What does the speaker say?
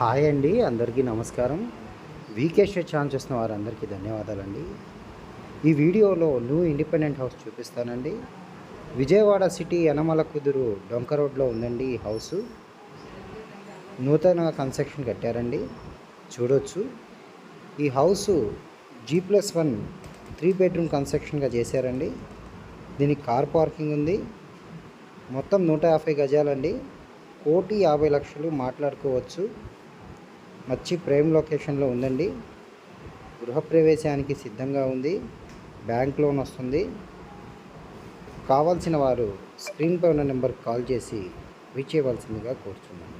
Hi అండి అందరికీ నమస్కారం. వీకే షో ఛాన్స్ చూసిన వారందరికీ ధన్యవాదాలండి. ఈ వీడియోలో న్యూ ఇండిపెండెంట్ హౌస్ చూపిస్తానండి. విజయవాడ సిటీ యనమల కుదురు డొంక రోడ్లో ఉందండి ఈ హౌసు. నూతన కన్స్ట్రక్షన్ కట్టారండి. చూడొచ్చు. ఈ house G plus one three bedroom కన్స్ట్రక్షన్గా చేశారండి. దీనికి కార్ పార్కింగ్ ఉంది. మొత్తం నూట యాభై గజాలండి. కోటి యాభై లక్షలు మాట్లాడుకోవచ్చు. మచ్చి ప్రైమ్ లొకేషన్లో ఉందండి. గృహప్రవేశానికి సిద్ధంగా ఉంది. బ్యాంక్ లోన్ వస్తుంది. కావాల్సిన వారు స్క్రీన్పై ఉన్న నెంబర్కి కాల్ చేసి రీచ్ చేయవలసిందిగా కోరుతున్నాను